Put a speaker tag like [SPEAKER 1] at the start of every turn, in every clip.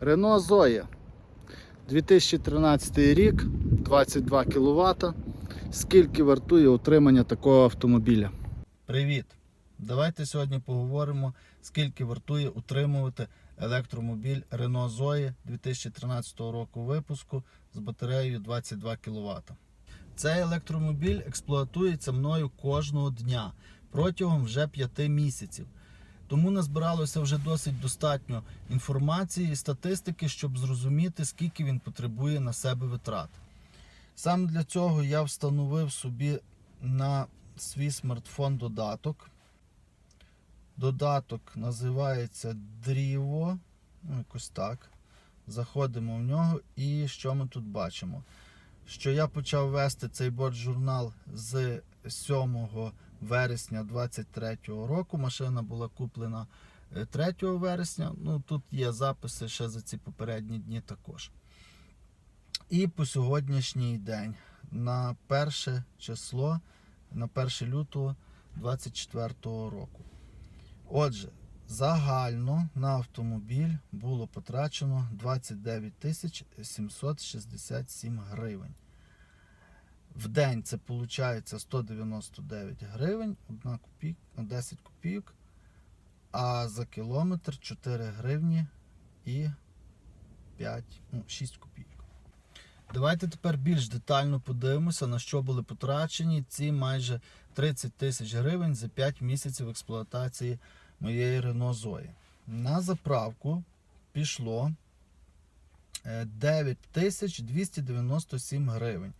[SPEAKER 1] Renault Zoe 2013 рік, 22 кВт. Скільки вартує утримання такого автомобіля? Привіт! Давайте сьогодні поговоримо, скільки вартує утримувати електромобіль Renault Zoe 2013 року випуску з батареєю 22 кВт. Цей електромобіль експлуатується мною кожного дня протягом вже 5 місяців. Тому назбиралося вже досить достатньо інформації і статистики, щоб зрозуміти, скільки він потребує на себе витрат. Саме для цього я встановив собі на свій смартфон додаток. Додаток називається Drivo. Ну, якось так. Заходимо в нього і що ми тут бачимо? Що я почав вести цей борт-журнал з 7 вересня 2023 року. Машина була куплена е, 3 вересня. Ну, тут є записи ще за ці попередні дні також. І по сьогоднішній день на перше число, на 1 лютого 2024 року. Отже, загально на автомобіль було потрачено 29 тисяч 767 гривень. В день це виходить 199 гривень, 1 копійк, 10 копійок, а за кілометр 4 гривні і 5, ну, 6 копійок. Давайте тепер більш детально подивимося, на що були потрачені ці майже 30 тисяч гривень за 5 місяців експлуатації моєї Renault Zoe. На заправку пішло е, 9297 гривень.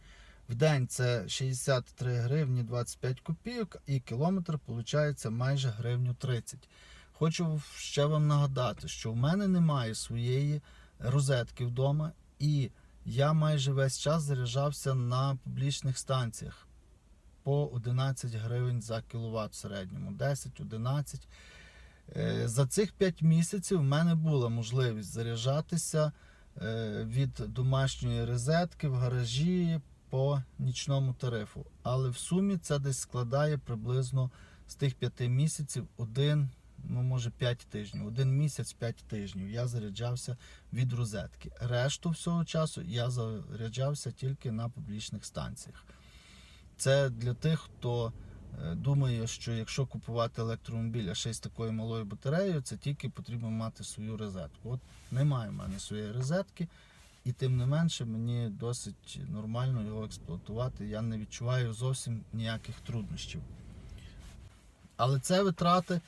[SPEAKER 1] В день це 63 гривні 25 копійок і кілометр виходить майже гривню 30. Хочу ще вам нагадати, що в мене немає своєї розетки вдома, і я майже весь час заряджався на публічних станціях по 11 гривень за кіловат в середньому, 10-11. Е, За цих 5 місяців в мене була можливість заряджатися е, від домашньої розетки в гаражі по нічному тарифу. Але в сумі це десь складає приблизно з тих 5 місяців один, ну може 5 тижнів. Один місяць 5 тижнів я заряджався від розетки. Решту всього часу я заряджався тільки на публічних станціях. Це для тих, хто е, думає, що якщо купувати електромобіль, а ще з такою малою батареєю, це тільки потрібно мати свою розетку. От немає в мене своєї розетки, і тим не менше мені досить нормально його експлуатувати. Я не відчуваю зовсім ніяких труднощів. Але це витрати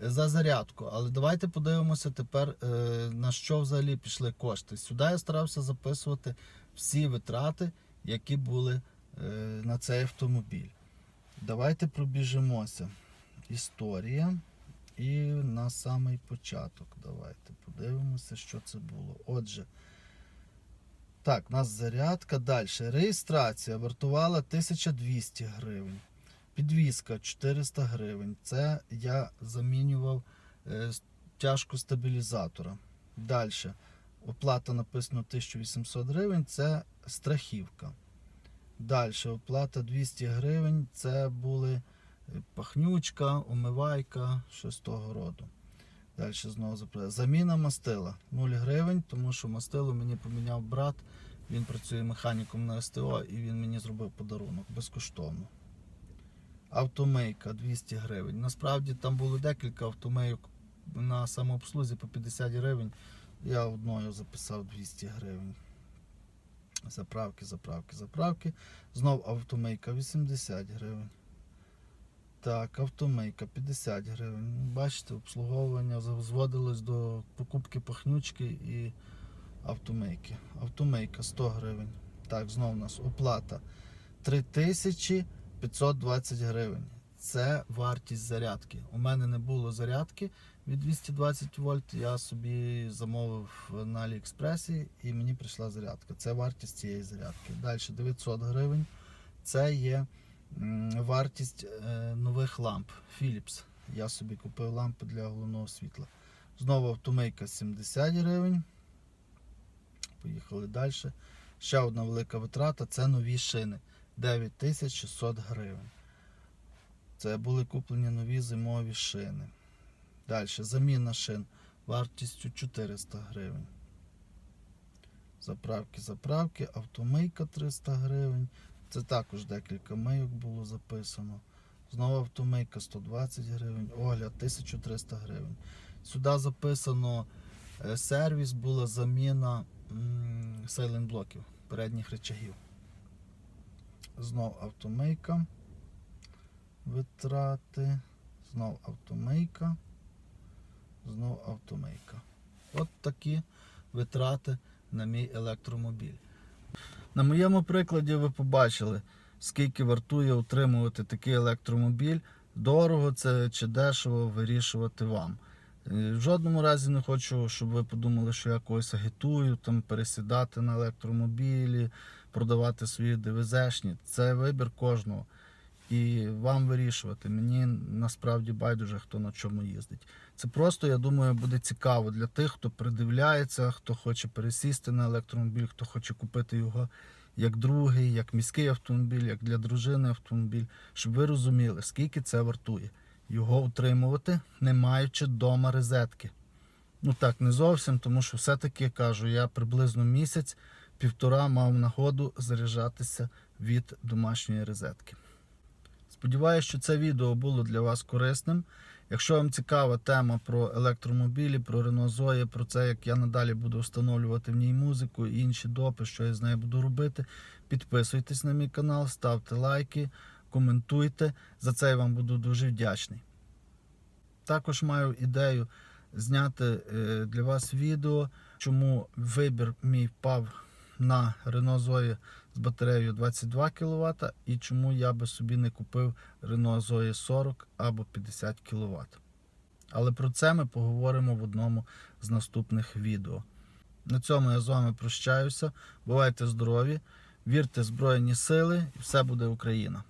[SPEAKER 1] за зарядку. Але давайте подивимося тепер, е, на що взагалі пішли кошти. Сюди я старався записувати всі витрати, які були е, на цей автомобіль. Давайте пробіжимося. Історія. І на самий початок. Давайте подивимося, що це було. Отже, так, у нас зарядка. Далі. Реєстрація вартувала 1200 гривень. Підвізка 400 гривень. Це я замінював е, тяжку стабілізатора. Далі. Оплата написано 1800 гривень. Це страхівка. Далі оплата 200 гривень. Це були е, пахнючка, умивайка, щось того роду. Далі знову запитаю. Заміна мастила 0 гривень, тому що мастило мені поміняв брат. Він працює механіком на СТО і він мені зробив подарунок безкоштовно. Автомийка 200 гривень. Насправді там було декілька автомийок на самообслузі по 50 гривень. Я одною записав 200 гривень. Заправки, заправки, заправки. Знов автомийка 80 гривень. Так, автомийка 50 гривень. Бачите, обслуговування зводилось до покупки пахнючки і автомийки. Автомийка 100 гривень. Так, знову у нас оплата 3520 гривень. Це вартість зарядки. У мене не було зарядки від 220 вольт. Я собі замовив на Аліекспресі і мені прийшла зарядка. Це вартість цієї зарядки. Далі 900 гривень. Це є вартість е, нових ламп Philips. Я собі купив лампи для головного світла. Знову автомийка 70 гривень. Поїхали далі. Ще одна велика витрата це нові шини 9600 гривень. Це були куплені нові зимові шини. Далі заміна шин вартістю 400 гривень. Заправки, заправки, автомийка 300 гривень. Це також декілька мийок було записано. Знову автомийка 120 гривень, огляд 1300 гривень. Сюди записано е, сервіс, була заміна м, блоків передніх речагів. Знов автомийка. Витрати. Знов автомийка. Знов автомийка. От такі витрати на мій електромобіль. На моєму прикладі ви побачили, скільки вартує утримувати такий електромобіль. Дорого це чи дешево вирішувати вам. Е, В жодному разі не хочу, щоб ви подумали, що я когось агітую, там пересідати на електромобілі, продавати свої ДВЗшні. Це вибір кожного. І вам вирішувати. Мені насправді байдуже, хто на чому їздить. Це просто, я думаю, буде цікаво для тих, хто придивляється, хто хоче пересісти на електромобіль, хто хоче купити його як другий, як міський автомобіль, як для дружини автомобіль, щоб ви розуміли, скільки це вартує. Його утримувати, не маючи вдома розетки. Ну так, не зовсім, тому що все-таки кажу, я приблизно місяць, півтора мав нагоду заряджатися від домашньої розетки. Сподіваюся, що це відео було для вас корисним. Якщо вам цікава тема про електромобілі, про Renault Zoe, про це, як я надалі буду встановлювати в ній музику і інші допи, що я з нею буду робити, підписуйтесь на мій канал, ставте лайки, коментуйте. За це я вам буду дуже вдячний. Також маю ідею зняти е, для вас відео, чому вибір мій впав на Renault Zoe з батареєю 22 кВт і чому я би собі не купив Renault Zoe 40 або 50 кВт. Але про це ми поговоримо в одному з наступних відео. На цьому я з вами прощаюся. Бувайте здорові, вірте в Збройні Сили і все буде Україна!